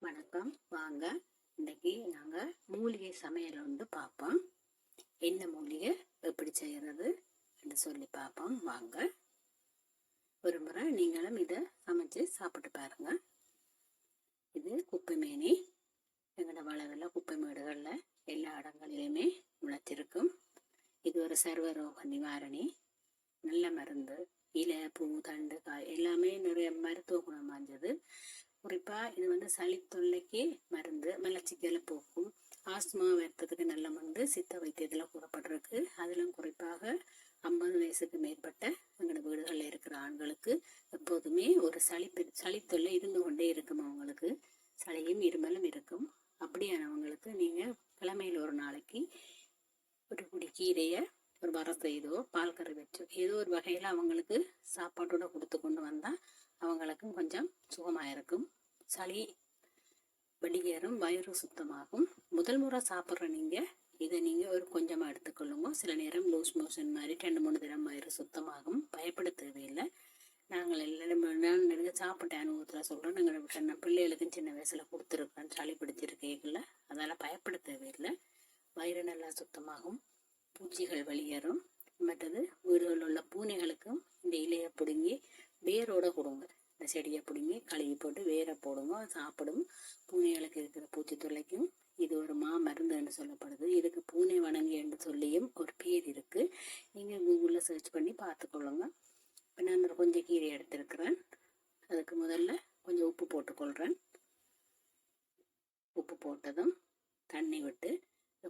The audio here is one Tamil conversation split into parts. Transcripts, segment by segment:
வணக்கம். வாங்க இன்னைக்கு நாங்கள் மூலிகை சமையல் வந்து பார்ப்போம். என்ன மூலிகை எப்படி செய்கிறது என்று சொல்லி பார்ப்போம். வாங்க. ஒரு முறை நீங்களும் இதை சமைச்சு சாப்பிட்டு பாருங்க. இது குப்பை மேனி. எங்களோட வளவில் குப்பை மேடுகளில் எல்லா இடங்களிலுமே முளைச்சிருக்கும். இது ஒரு சர்வரோக நிவாரணி. நல்ல மருந்து இலை பூ தண்டு காய் எல்லாமே நிறைய மருத்துவ குணம் வாஞ்சது குறிப்பாக இது வந்து சளி தொல்லைக்கு மருந்து மலச்சிக்கலை போக்கும் ஆஸ்துமா வருத்தத்துக்கு நல்ல மருந்து சித்த வைத்தியத்தில் கூறப்பட்டிருக்கு. அதிலும் குறிப்பாக ஐம்பது வயசுக்கு மேற்பட்ட எங்களோட வீடுகளில் இருக்கிற ஆண்களுக்கு எப்போதுமே ஒரு சளி சளி தொல்லை இருந்து கொண்டே இருக்கும் அவங்களுக்கு சளியும் இருமலும் இருக்கும். அப்படியானவங்களுக்கு நீங்கள் கிழமையில் ஒரு நாளைக்கு ஒரு குடி கீரையை ஒரு வர செய்தோ பால் கறி வச்சோ ஏதோ ஒரு வகையில் அவங்களுக்கு சாப்பாட்டோட கொடுத்து கொண்டு வந்தால் அவங்களுக்கும் கொஞ்சம் சுகமாக இருக்கும். சளி வெளியேறும் வயிறு சுத்தமாகும். முதல் முறை சாப்பிட்ற நீங்கள் இதை நீங்கள் ஒரு கொஞ்சமாக எடுத்துக்கொள்ளுங்க. சில நேரம் லூஸ் மோஷன் மாதிரி ரெண்டு மூணு தினம் வயிறு சுத்தமாகும். பயப்பட தேவையில்லை. நாங்கள் எல்லாரும் நான் சாப்பிட்ட அனுபவத்தில் சொல்கிறோம் நாங்கள் நான் பிள்ளைகளுக்கும் சின்ன வயசில் கொடுத்துருக்கோம் சளி பிடிச்சிருக்கீங்கள அதனால் பயப்பட தேவையில்லை. வயிறு நல்லா சுத்தமாகும். பூச்சிகள் வெளியேறும். மற்றது வீடுகளில் உள்ள பூனைகளுக்கும் இந்த இலையை பிடுங்கி வேரோட கொடுங்க. இந்த செடியை பிடுங்கி கழுவி போட்டு வேரை போடுங்க சாப்பிடும் பூனைகளுக்கு இருக்கிற பூச்சி தொல்லைக்கும் இது ஒரு மா மருந்துன்னு சொல்லப்படுது. இதுக்கு பூனை வணங்கு என்று சொல்லியும் ஒரு பேர் இருக்கு. நீங்கள் கூகுளில் சர்ச் பண்ணி பார்த்துக்கொள்ளுங்க. இப்போ நான் கொஞ்சம் கீரை எடுத்திருக்கிறேன். அதுக்கு முதல்ல கொஞ்சம் உப்பு போட்டுக்கொள்கிறேன் உப்பு போட்டதும் தண்ணி விட்டு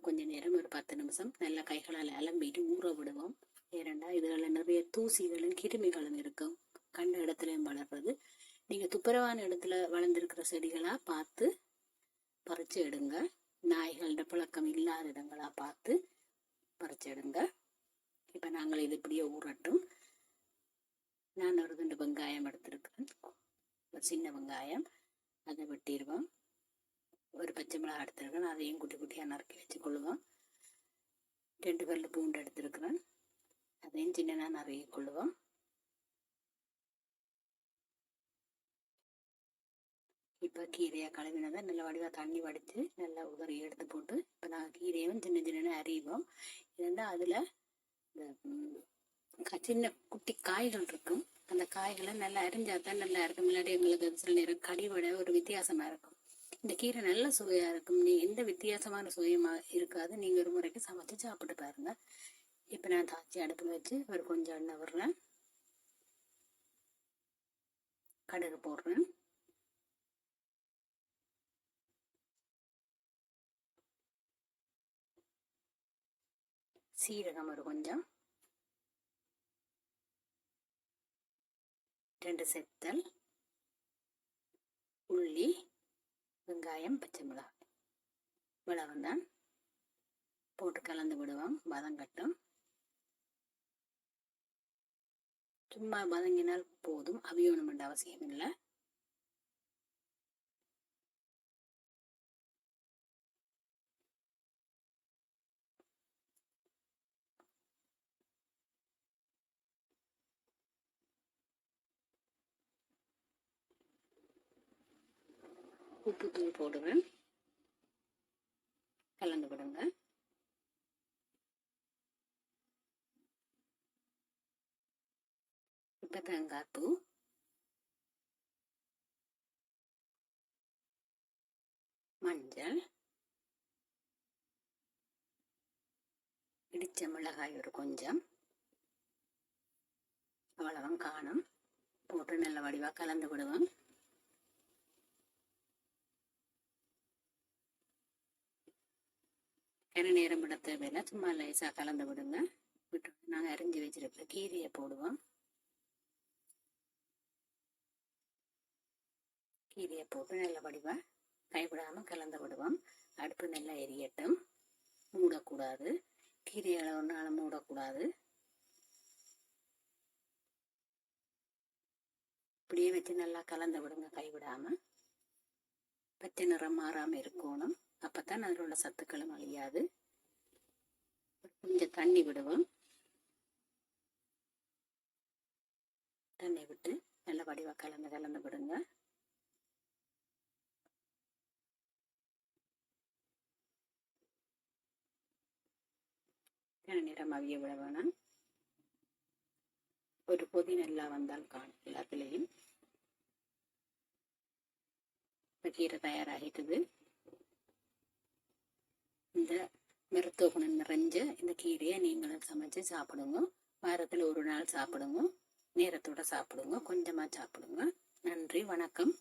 கொஞ்ச நேரம் ஒரு பத்து நிமிஷம் நல்லா கைகளால் அலம்பிட்டு ஊற விடுவோம். ஏனண்டா இதில் நிறைய தூசிகளும் கிருமிகளும் இருக்கும். கண்ட இடத்துலையும் வளர்றது. நீங்கள் துப்புரவான இடத்துல வளர்ந்துருக்கிற செடிகளாக பார்த்து பறிச்சு எடுங்க. நாய்களோட பழக்கம் இல்லாத இடங்களாக பார்த்து பறிச்சு எடுங்க. இப்போ நாங்கள் இது இப்படியே ஊறட்டும். நான் ஒரு ரெண்டு வெங்காயம் எடுத்திருக்கிறேன். ஒரு சின்ன வெங்காயம். அதை வெட்டிடுவோம். ஒரு பச்சை மிளகா எடுத்துருக்கேன் அதையும் குட்டி குட்டியாக நறுக்கி வச்சுக்கொள்ளுவோம் ரெண்டு பல்லு பூண்டு எடுத்துருக்குறேன். அதையும் சின்னதாக நறுக்கி கொள்ளுவோம். இப்போ கீரையை கழுவினதை நல்ல வடிவாக தண்ணி வடித்து நல்லா உதறி எடுத்து போட்டு இப்போ நாங்கள் கீரையும் சின்ன சின்ன அறிவோம் இருந்தால் அதில் இந்த சின்ன குட்டி காய்கள் இருக்கும். அந்த காய்களை நல்லா அரிஞ்சா தான் நல்லா இருக்கும். இல்லாட்டி எங்களுக்கு சில நேரம் கடிவிட ஒரு வித்தியாசமாக இருக்கும். இந்த கீரை நல்ல சுவையாக இருக்கும். நீ எந்த வித்தியாசமான சுவையமாக இருக்காது. நீங்கள் ஒரு முறைக்கு சமைச்சு சாப்பிட்டு பாருங்க. இப்போ நான் தாச்சி அடுப்பில் வச்சு ஒரு கொஞ்சம் எண்ணெய் விடுறேன் கடுகு போடுறேன். சீரகம் ஒரு கொஞ்சம். ரெண்டு செத்தல். உள்ளி வெங்காயம் பச்சை மிளகாய். இவ்வளவு தான் போட்டு கலந்து விடுவோம். வதங்கட்டும் சும்மா வதங்கினால் போதும். அவியணும் அவசியம் இல்லை உப்பு தூள் போடுவேன். கலந்து விடுங்க. இப்போ தேங்காய் பூ மஞ்சள். இடிச்ச மிளகாய் ஒரு கொஞ்சம். அவ்வளவும் காணும். போட்டு நல்ல வடிவாக கலந்து விடுவேன் என நேரம் விட தேவையில்லை. சும்மா லேசாக கலந்து விடுங்க. விட்டு நாங்கள் அரிஞ்சு வச்சிருக்கிற கீரையை போடுவோம். கீரையை போட்டு நல்ல வடிவாக கைவிடாமல் கலந்து விடுவோம். அடுப்பு நல்லா எரியட்டும். மூடக்கூடாது. கீரையை ஒன்றால் மூடக்கூடாது. இப்படியே வச்சு நல்லா கலந்து விடுங்க. கைவிடாமல் பச்சை நிறம் மாறாமல் இருக்கணும். அப்பத்தான் அதில் உள்ள சத்துக்களும் அழியாது. கொஞ்சம் தண்ணி விடுவோம். தண்ணி விட்டு நல்ல வடிவாக கலந்து கலந்து விடுங்க. நிறம் அவிய விட வேணாம். ஒரு பொதி நல்லா வந்தால் காணும் எல்லாத்துலேயும். கீரை தயாராகிட்டுது. இந்த மருத்துவ குணம் நிறைஞ்ச இந்த கீரையை நீங்களும் சமைச்சு சாப்பிடுங்க. வாரத்தில் ஒரு நாள் சாப்பிடுங்க. நேரத்தோட சாப்பிடுங்க. கொஞ்சமாக சாப்பிடுங்க. நன்றி. வணக்கம்.